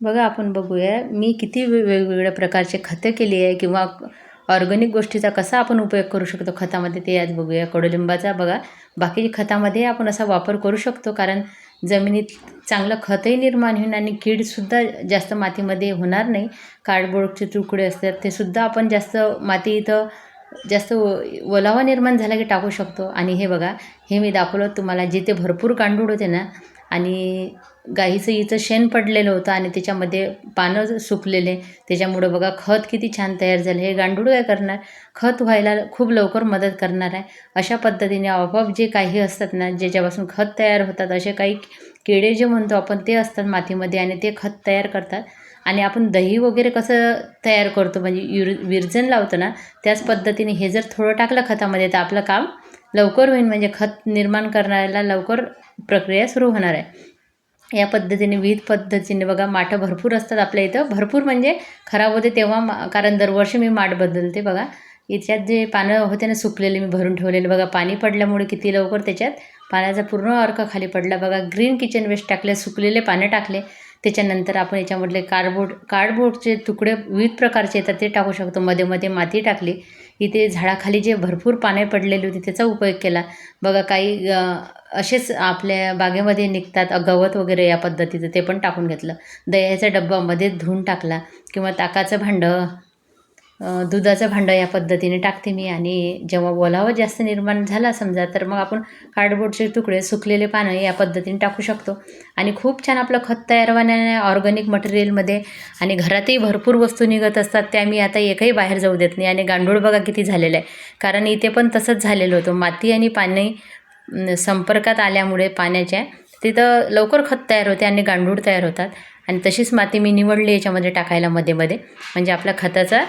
बघा आपण बघूया मी किती वेगवेगळ्या प्रकारचे खतं केली आहे किंवा ऑर्गॅनिक गोष्टीचा कसा आपण उपयोग करू शकतो खतामध्ये ते आज बघूया. कडुलिंबाचा बघा बाकीच्या खतामध्ये आपण असा वापर करू शकतो कारण जमिनीत चांगलं खतही निर्माण होईल आणि कीडसुद्धा जास्त मातीमध्ये होणार नाही. कार्डबोर्डचे तुकडे असतात ते सुद्धा आपण जास्त माती इथं जास्त ओलावा निर्माण झाला की टाकू शकतो. आणि हे बघा हे मी दाखवलं तुम्हाला जिथे भरपूर गांडूळ होते ना आणि गाईचं हिचं शेण पडलेलं होतं आणि त्याच्यामध्ये पानं सुकलेले. त्याच्यामुळं बघा खत किती छान तयार झालं. हे गांडूळ काय करणार? खत व्हायला खूप लवकर मदत करणार आहे. अशा पद्धतीने आपोआप जे काही असतात ना ज्याच्यापासून खत तयार होतात असे काही किडे जे म्हणतो आपण ते असतात मातीमध्ये आणि ते खत तयार करतात. आणि आपण दही वगैरे कसं तयार करतो? म्हणजे युर विरजन लावतो ना त्याच पद्धतीने हे जर थोडं टाकलं खतामध्ये तर आपलं काम लवकर होईल म्हणजे खत निर्माण करण्याला लवकर प्रक्रिया सुरू होणार आहे. या पद्धतीने विविध पद्धतीने बघा माठं भरपूर असतात आपल्या इथं. भरपूर म्हणजे खराब होते तेव्हा मा कारण दरवर्षी मी माठ बदलते बघा. याच्यात जे पानं होते ना सुकलेले मी भरून ठेवलेले बघा. पाणी पडल्यामुळे किती लवकर त्याच्यात पाण्याचा पूर्ण अर्क खाली पडला बघा. ग्रीन किचन वेस्ट टाकले सुकलेले पानं टाकले. त्याच्यानंतर आपण याच्यामधले कार्डबोर्ड कार्डबोर्डचे तुकडे विविध प्रकारचे येतात ते टाकू शकतो. मध्ये मध्ये माती टाकली. इथे झाडाखाली जे भरपूर पाने पडलेली होती त्याचा उपयोग केला. बघा काही असेच आपल्या बागेमध्ये निघतात गवत वगैरे या पद्धतीचं ते पण टाकून घेतलं. दह्याचा डब्बा मध्ये धुवून टाकला किंवा ताकाचं भांडं दुधाचं भांडं या पद्धतीने टाकते मी आणि जेव्हा ओलावा जास्त निर्माण झाला समजा तर मग आपण कार्डबोर्डचे तुकडे सुकलेले पानं या पद्धतीने टाकू शकतो. आणि खूप छान आपलं खत तयार होण्याने ऑर्गॅनिक मटेरियलमध्ये आणि घरातही भरपूर वस्तू निघत असतात त्या मी आता एकही बाहेर जाऊ देत नाही. आणि गांडूळ बघा किती झालेलं आहे. कारण इथे पण तसंच झालेलं होतं. माती आणि पाणी संपर्कात आल्यामुळे पाण्याच्या तिथं लवकर खत तयार होते आणि गांडूळ तयार होतात. आणि तशीच माती मी निवडली याच्यामध्ये टाकायला मध्ये मध्ये. म्हणजे आपल्या खताचा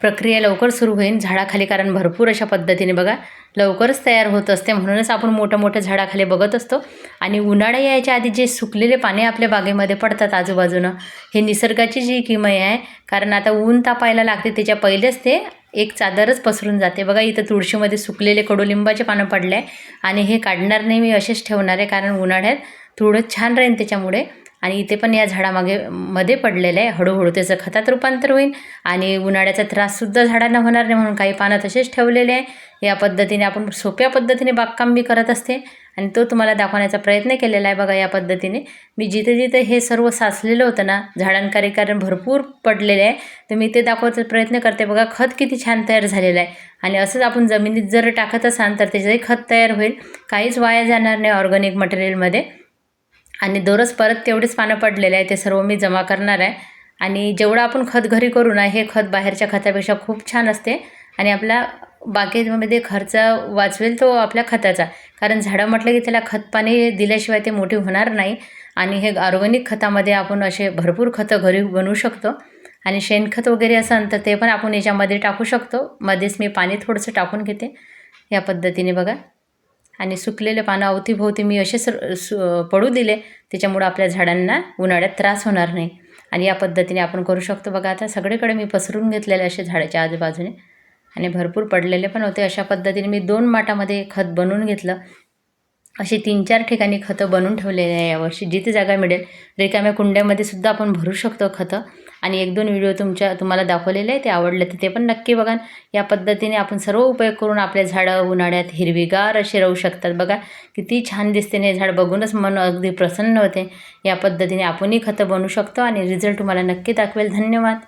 प्रक्रिया लवकर सुरू होईल झाडाखाली कारण भरपूर अशा पद्धतीने बघा लवकरच तयार होत असते. म्हणूनच आपण मोठं मोठं झाडाखाली बघत असतो. आणि उन्हाळा यायच्या आधी जे सुकलेले पाने आपल्या बागेमध्ये पडतात आजूबाजूनं हे निसर्गाची जी किमय आहे कारण आता ऊन तापायला लागते त्याच्या पहिलेच ते एक चादरच पसरून जाते. बघा इथं तुळशीमध्ये सुकलेले कडुलिंबाचे पानं पडले आणि हे काढणार नाही मी असेच ठेवणार आहे कारण उन्हाळ्यात थोडं छान राहील त्याच्यामुळे. आणि इथे पण या झाडामागे मध्ये पडलेलं आहे. हळूहळू त्याचं खतात रूपांतर होईल आणि उन्हाळ्याचा त्राससुद्धा झाडांना होणार नाही म्हणून काही पानं तसेच ठेवलेले आहे. या पद्धतीने आपण सोप्या पद्धतीने बागकाम बी करत असते आणि तो तुम्हाला दाखवण्याचा प्रयत्न केलेला आहे बघा या पद्धतीने. मी जिथे जिथे हे सर्व साचलेलं होतं ना झाडांकारी कारण भरपूर पडलेले आहे. तर मी ते दाखवायचा प्रयत्न करते बघा खत किती छान तयार झालेलं आहे. आणि असंच आपण जमिनीत जर टाकत असाल तर त्याचंही खत तयार होईल. काहीच वाया जाणार नाही ऑर्गॅनिक मटेरियलमध्ये. आणि दररोज परत तेवढेच पानं पडलेले आहे ते सर्व मी जमा करणार आहे. आणि जेवढं आपण खत घरी करू ना हे खत बाहेरच्या खतापेक्षा खूप छान असते. आणि आपला बागेमध्ये खर्च वाचवेल तो आपल्या खताचा. कारण झाडं म्हटलं की त्याला खत पाणी दिल्याशिवाय ते मोठे होणार नाही. आणि हे ऑर्गॅनिक खतामध्ये आपण असे भरपूर खतं घरी बनवू शकतो. आणि शेणखत वगैरे असेल तर ते पण आपण याच्यामध्ये टाकू शकतो. मध्येच मी पाणी थोडंसं टाकून घेते. या पद्धतीने बघा. आणि सुकलेले पानं अवतीभोवती मी असेच सु पडू दिले त्याच्यामुळं आपल्या झाडांना उन्हाळ्यात त्रास होणार नाही. आणि या पद्धतीने आपण करू शकतो. बघा आता सगळीकडे मी पसरून घेतलेले असे झाडाच्या आजूबाजूने आणि भरपूर पडलेले पण होते. अशा पद्धतीने मी दोन माटामध्ये खत बनवून घेतलं. अशी तीन चार ठिकाणी खतं बनवून ठेवलेले आहे यावर्षी. जिथे जागा मिळेल. रिकाम्या कुंड्यामध्ये सुद्धा आपण भरू शकतो खतं. आणि एक दोन व्हिडिओ तुमच्या तुम्हाला दाखवलेले आहे ते आवडले तर ते पण नक्की बघा. या पद्धतीने आपण सर्व उपयोग करून आपल्या झाडं उन्हाळ्यात हिरवीगार असे राहू शकतात बघा. किती छान दिसते हे झाड बघूनच मन अगदी प्रसन्न होते. या पद्धतीने आपणही खतं बनवू शकतो आणि रिझल्ट तुम्हाला नक्की दाखवेल. धन्यवाद.